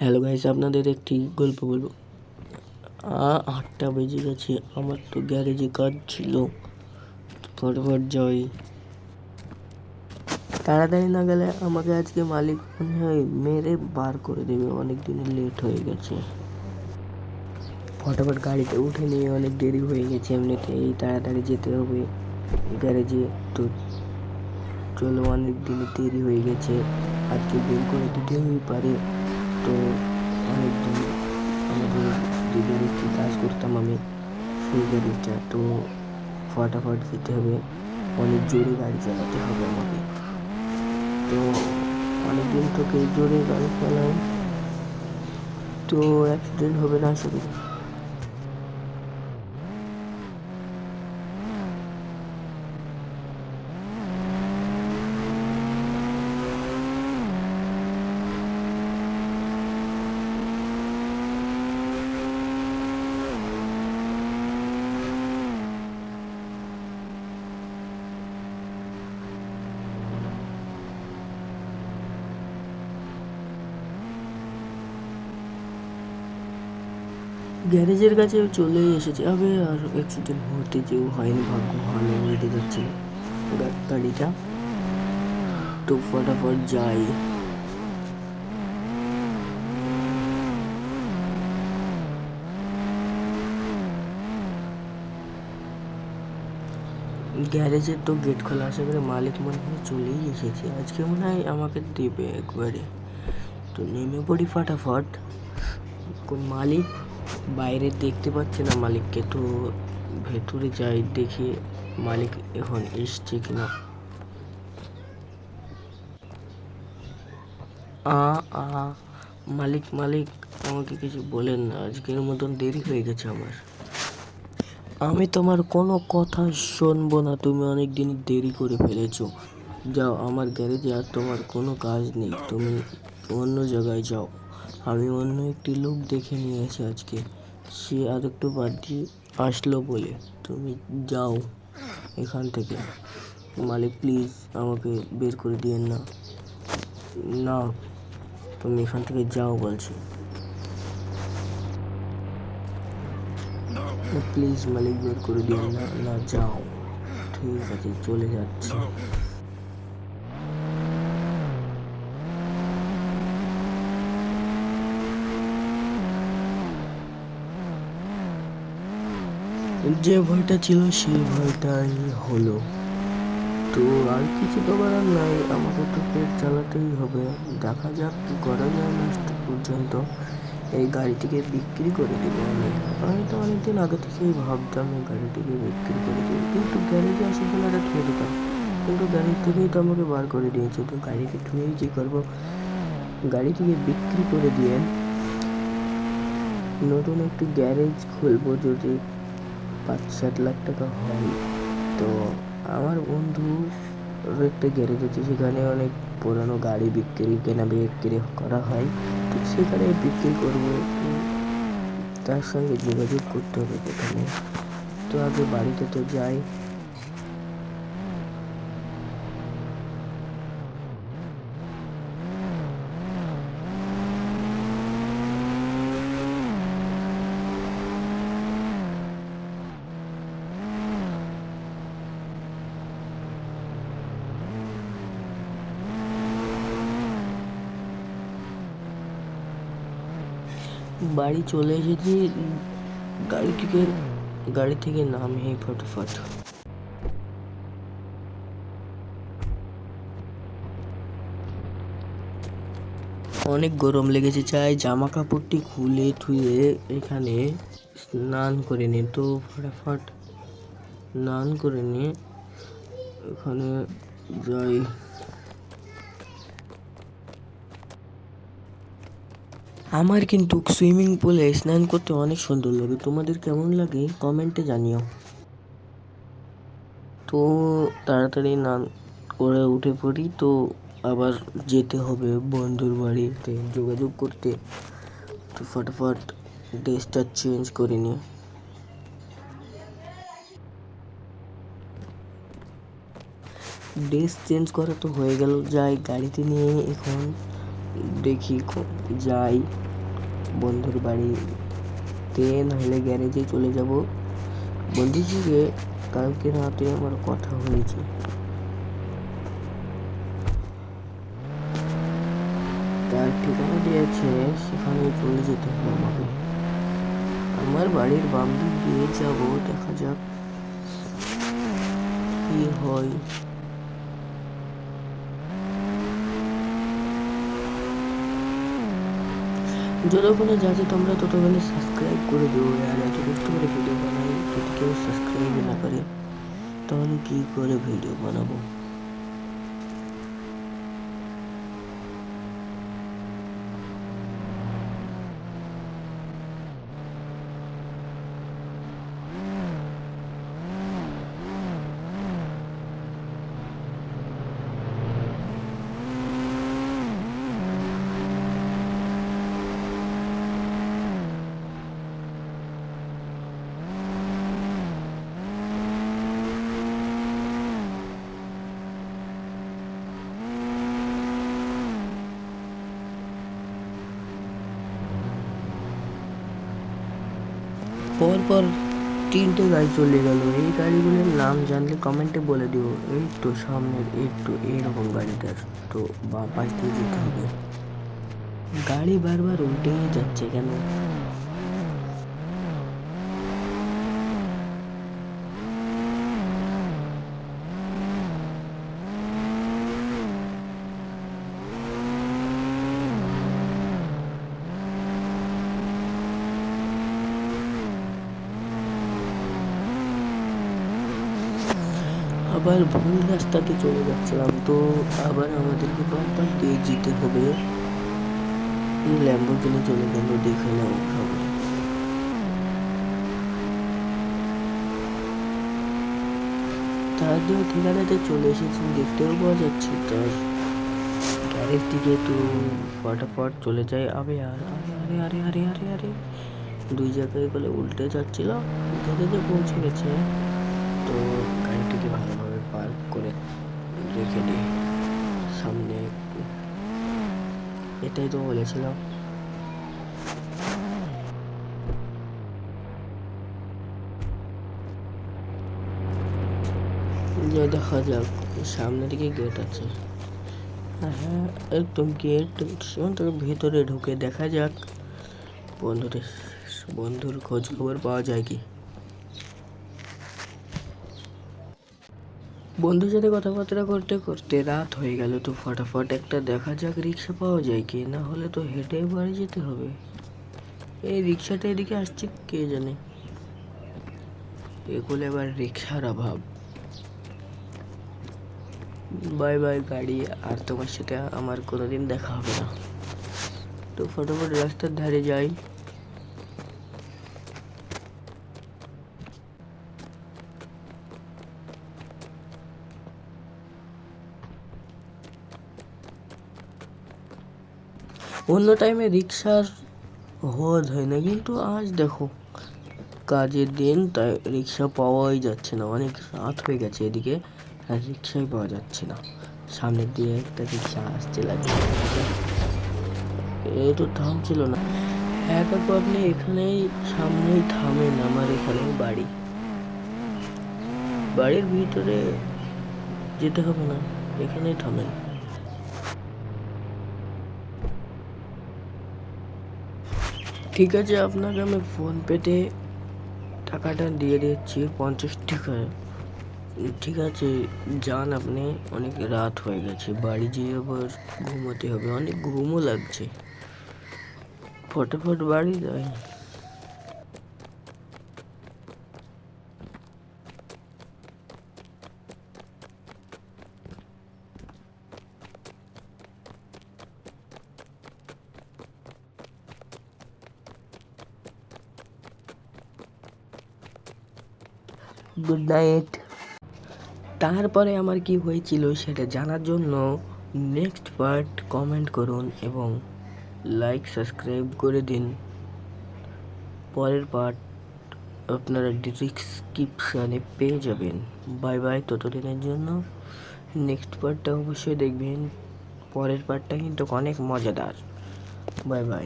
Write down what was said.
Hello guys আপনাদের একটি গল্প বলব। আটটা বেজে গেছে, আমার তো গ্যারেজে কাজ ছিল। ফটাফট যাই। তাড়াতাড়ি না গেলে আমাকে আজকে মালিক মনে হয় মেরে বার করে দেবে অনেক দিন লেট হয়ে গেছে। ফটাফট গাড়িতে উঠে নিয়ে অনেক দেরি হয়ে গেছে এমনিতে এই তাড়াতাড়ি যেতে হবে গ্যারেজে তো চলো অনেক দিন দেরি হয়ে গেছে, আজকে বের করে দিতেই পারে। তো অনেক দিন আমাদের যে গ্যারেজটি কাজ করতাম আমি, সেই গ্যারেজটা তো ফটাফট যেতে হবে। অনেক জোরে গাড়ি চালাতে হবে আমাকে। তো অনেক দিন থেকে জোরে গাড়ি চালাই, তো অ্যাক্সিডেন্ট হবে না শুধু গ্যারেজের কাছে চলেই এসেছে। আমি আর অ্যাক্সিডেন্ট হতে যেও হয়নি ভাগ্য ভালো উল্টে যাচ্ছে গাড়িটা তো ফটাফট যাই। গ্যারেজের তো গেট খোলা, আশা করে মালিক মনে হয় চলেই এসেছে। আজকে মনে হয় আমাকে দেবে একবারে। তো নেমে পড়ি ফাটাফট। মালিক বাইরে দেখতে পাচ্ছি না মালিককে তো ভেতরে যাই, দেখি মালিক এখন এসছে কিনা। আ আ, মালিক মালিক, আমাকে কিছু বলেন না, আজকের মতন দেরি হয়ে গেছে আমার। আমি তোমার কোনো কথা শুনব না, তুমি অনেক দিন দেরি করে ফেলেছো। যাও আমার গ্যারেজে আর তোমার কোনো কাজ নেই, তুমি অন্য জায়গায় যাও। আমি অন্য একটি লোক দেখে নিয়ে নিয়েছি আজকে। সে আর একটু বাদ দিয়ে আসলো বলে। তুমি যাও এখান থেকে। মালিক, প্লিজ আমাকে বের করে দিয়েন না। না, তুমি এখান থেকে যাও বলছি। প্লিজ মালিক, বের করে দিন না। না, যাও। ঠিক আছে, চলে যাচ্ছি। যে ভয়টা ছিল সেই ভয়টাই হলো। তো আর কিছু তো করার নাই, আমাকে তো পেট চালাতেই হবে। দেখা যাক কি করা যায় লাস্ট পর্যন্ত। এই গাড়িটিকে বিক্রি করে দেবো আমি। আমি তো অনেকদিন আগে থেকেই ভাবতাম এই গাড়িটিকে বিক্রি করে দেবো। কিন্তু গ্যারেজে আসার জন্য একটা ঠুয়ে দিতাম। কিন্তু গ্যারেজ থেকেই তো আমাকে বার করে দিয়েছে। তো গাড়িকে ঠুয়েই কী করব, গাড়িটিকে বিক্রি করে দিয়ে নতুন একটি গ্যারেজ খুলবো যদি পাঁচ সাত লাখ টাকা হয়। তো আমার বন্ধু একটা গ্যারেজ আছে সেখানে অনেক পুরানো গাড়ি বিক্রি, কেনা বিক্রি করা হয়। তো সেখানে বিক্রি করব। তার সঙ্গে যোগাযোগ করতে হবে প্রথমে। তো আগে বাড়িতে তো যাই। বাড়ি চলে এসেছি, গাড়ি থেকে গাড়ি থেকে নামে ফটোফট। অনেক গরম লেগেছে, চাই জামা কাপড়টি খুলে ধুয়ে এখানে স্নান করে নি। তো ফটাফট স্নান করে নিয়ে এখানে যাই। আমার কিন্তু সুইমিং পুলে স্নান করতে অনেক সুন্দর লাগে। তোমাদের কেমন লাগে? কমেন্টে জানিও। তো তাড়াতাড়ি স্নান করে উঠে পড়ি, তো আবার যেতে হবে বন্ধুর বাড়িতে যোগাযোগ করতে। তো ফটাফট ড্রেসটা চেঞ্জ করে নিই। ড্রেস চেঞ্জ করা তো হয়ে গেল, যাই গাড়িতে নিয়ে এখন। দেখি যাই। বন্ধুর বাড়িতে নাহলে গ্যারেজে চলে যাব। বন্ধুর সঙ্গে কালকে রাতে আমার কথা হয়েছে। তার ঠিকানা দিয়েছে, সেখানে চলে যেতে হবে আমাকে। আমার বাড়ির বাম দিক দিয়ে যাব, দেখা যাক কি হয়। যতক্ষণে যাচ্ছে তোমরা ততক্ষণে সাবস্ক্রাইব করে দেবো আর এত করতে পারে ভিডিও বানাই যদি কেউ সাবস্ক্রাইব না করে, তাহলে কী করে ভিডিও বানাবো? পর পর তিনটে গাড়ি চলে গেল। এই গাড়িগুলোর নাম জানলে কমেন্টে বলে দিও। এই তো সামনের তো এইরকম গাড়িটা। তো বা পাশ দিয়ে যেতে হবে। গাড়ি বারবার উল্টে যাচ্ছে কেন? আবার ভুল রাস্তাতে চলে যাচ্ছিলাম, তো আবার আমাদেরকে পাশ দিয়ে যেতে হবে। ল্যাম্বোর্গিনি চলে গেল, দেখে নাও সবাই তার দিয়ে ঠিকানাতে চলে এসেছি, দেখতেও পাওয়া যাচ্ছে। তার গ্যারেজ দিকে তো ফটাফট চলে যায় আবে আর, আরে আরে আরে আরে আরে দুই জায়গায় বলে উল্টে যাচ্ছিল ধীরে ধীরে পৌঁছে গেছে? তো গাড়িটিকে করে দিই সামনে একটু। এটাই তো বলেছিলাম। যে দেখা যাক সামনে দিকে গেট আছে। হ্যাঁ একদম গেট তোর ভেতরে ঢুকে দেখা যাক বন্ধুদের, বন্ধুর খোঁজ খবর পাওয়া যায় কি। বন্ধুর সাথে কথাবার্তা করতে করতে রাত হয়ে গেল তো ফটাফট একটা দেখা যাক রিক্সা পাওয়া যায় কি না হলে তো হেঁটে বাড়ি যেতে হবে। এই রিক্সাটা এদিকে আসছে, কে জানে? এগুলো এবার রিক্সার অভাব। বাই বাই গাড়ি, আর তোমার সাথে আমার কোনোদিন দেখা হবে না। তো ফটাফট রাস্তার ধারে যাই। অন্য টাইমে রিক্সার হওয়া হয় না। কিন্তু আজ দেখো, কাজের দিন, তাই রিক্সা পাওয়াই যাচ্ছে না। অনেক রাত হয়ে গেছে এদিকে, আর রিক্সাই পাওয়া যাচ্ছে না। সামনের দিয়ে একটা রিক্সা আসতে লাগে এ তো থামছিল না। হ্যাঁ কাকু আপনি এখানেই, সামনেই থামেন আমার এখানে বাড়ি। বাড়ির ভিতরে যেতে হবে না, এখানেই থামেন। ঠিক আছে, আপনাকে আমি ফোনপেতে টাকাটা দিয়ে দিচ্ছি, পঞ্চাশ টাকা। ঠিক আছে, যান আপনি, অনেক রাত হয়ে গেছে, বাড়ি যেয়ে আবার ঘুমোতে হবে, অনেক ঘুমও লাগছে। ফটোফট বাড়ি যাই। গুড নাইট তারপরে আমার কি হয়েছিল সেটা জানার জন্য নেক্সট পার্ট কমেন্ট করুন এবং লাইক সাবস্ক্রাইব করে দিন। পরের পার্ট আপনারা ডিসক্রিপশানে পেয়ে যাবেন। বাই বাই ততদিনের জন্য। নেক্সট পার্টটা অবশ্যই দেখবেন। পরের পার্টটা কিন্তু অনেক মজাদার। Bye bye